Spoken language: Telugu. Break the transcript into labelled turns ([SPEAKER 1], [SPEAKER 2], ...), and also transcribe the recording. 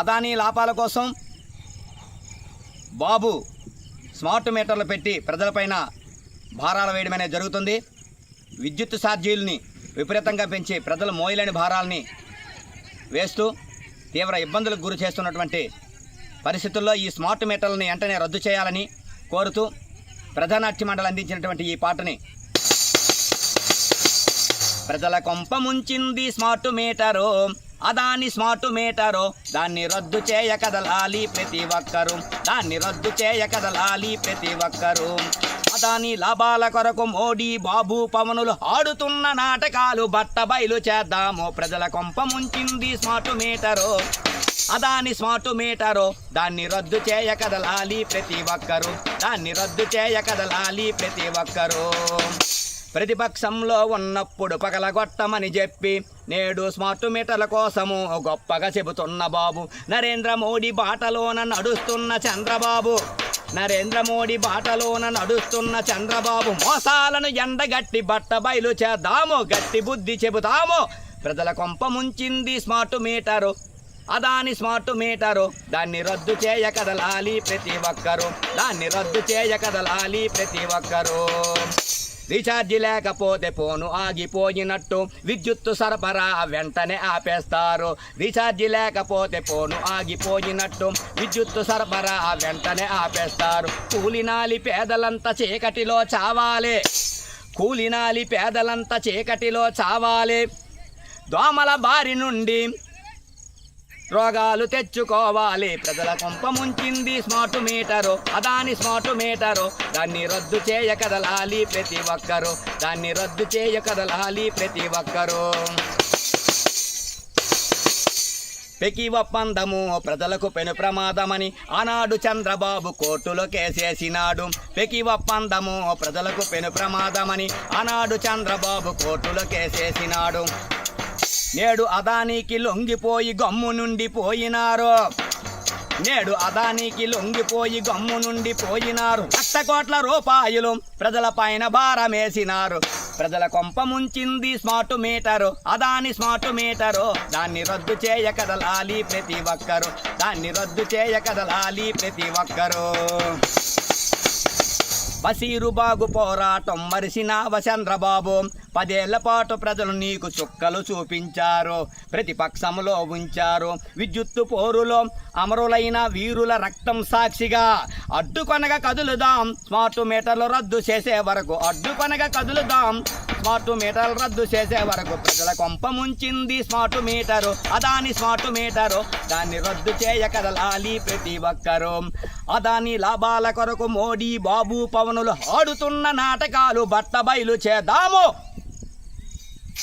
[SPEAKER 1] అదానీ లాభాల కోసం బాబు స్మార్ట్ మీటర్లు పెట్టి ప్రజలపైన భారాలు వేయడం అనేది జరుగుతుంది. విద్యుత్ ఛార్జీలని విపరీతంగా పెంచి ప్రజలు మోయలేని భారాలని వేస్తూ తీవ్ర ఇబ్బందులకు గురి చేస్తున్నటువంటి పరిస్థితుల్లో ఈ స్మార్ట్ మీటర్లని వెంటనే రద్దు చేయాలని కోరుతూ ప్రధానాట్య మండలి అందించినటువంటి ఈ పాటని ప్రజల కొంప ముంచింది smart meter. Adani smart meter. దాన్ని రద్దు చేయ కదలాలి ప్రతి ఒక్కరు. దాన్ని రద్దు చేయ కదలాలి ప్రతి ఒక్కరు. అదాని లాభాల కొరకు మోడీ బాబు పవనులు ఆడుతున్న నాటకాలు బట్ట బయలు చేద్దాము. ప్రజల కొంప ముంచింది smart meter. Adani smart meter. దాన్ని రద్దు చేయ కదలాలి ప్రతి ఒక్కరు. దాన్ని రద్దు చేయ కదలాలి ప్రతి ఒక్కరు. ప్రతిపక్షంలో ఉన్నప్పుడు పగలగొట్టమని చెప్పి నేడు స్మార్ట్ మీటర్ల కోసము గొప్పగా చెబుతున్న బాబు. నరేంద్ర మోడీ బాటలోన నడుస్తున్న చంద్రబాబు. నరేంద్ర మోడీ బాటలోన నడుస్తున్న చంద్రబాబు. మోసాలను ఎండగట్టి బట్ట బయలు చేద్దాము గట్టి బుద్ధి చెబుతాము. ప్రజల కొంప ముంచింది smart meter. Adani smart meter. దాన్ని రద్దు చేయ కదలాలి ప్రతి ఒక్కరు. దాన్ని రద్దు చేయ కదలాలి ప్రతి ఒక్కరు. రీఛార్జి లేకపోతే ఫోను ఆగిపోయినట్టు విద్యుత్తు సరఫరా వెంటనే ఆపేస్తారు. రీఛార్జి లేకపోతే ఫోను ఆగిపోయినట్టు విద్యుత్తు సరఫరా వెంటనే ఆపేస్తారు. కూలినాలి పేదలంతా చీకటిలో చావాలి. కూలినాలి పేదలంతా చీకటిలో చావాలి. దోమల బారి నుండి రోగాలు తెచ్చుకోవాలి. ప్రజల కొంప ముంచింది smart meter Adani smart meter దాన్ని రద్దు చేయ కదలాలి ప్రతి ఒక్కరు. దాన్ని రద్దు చేయ కదలాలి ప్రతి ఒక్కరు. పెకి ఒప్పందము ప్రజలకు పెను ప్రమాదమని ఆనాడు చంద్రబాబు కోర్టులో కేసేసినాడు. పెకి ఒప్పందము ప్రజలకు పెను ప్రమాదమని ఆనాడు చంద్రబాబు కోర్టులో కేసేసినాడు. నేడు అదానికి లొంగిపోయి గమ్ము నుండి పోయినారు. నేడు అదానికి లొంగిపోయి గమ్ము నుండి పోయినారు. లక్ష కోట్ల రూపాయలు ప్రజల పైన భారమేసినారు. ప్రజల కొంప ముంచింది smart meter. Adani smart meter. దాన్ని రద్దు చేయ కదలాలి ప్రతి ఒక్కరు. దాన్ని రద్దు చేయ కదలాలి ప్రతి ఒక్కరు. బసీరు బాగు పోరాటం మరిసినావ చంద్రబాబు. పదేళ్ళ పాటు ప్రజలు నీకు చుక్కలు చూపించారు ప్రతిపక్షంలో ఉంచారు. విద్యుత్తు పోరులో అమరులైన వీరుల రక్తం సాక్షిగా అడ్డుకొనగా కదులుదాం. స్మార్ట్ మీటర్లు రద్దు చేసే వరకు అడ్డుకొనగా కదులుదాం. స్మార్ట్ మీటర్లు రద్దు చేసే వరకు ప్రజల కొంప ముంచింది smart meter. Adani smart meter. దాన్ని రద్దు చేయ కదలాలి ప్రతి ఒక్కరు. అదాని లాభాల కొరకు మోడీ బాబు పవనులు ఆడుతున్న నాటకాలు బట్ట బయలు చేద్దాము.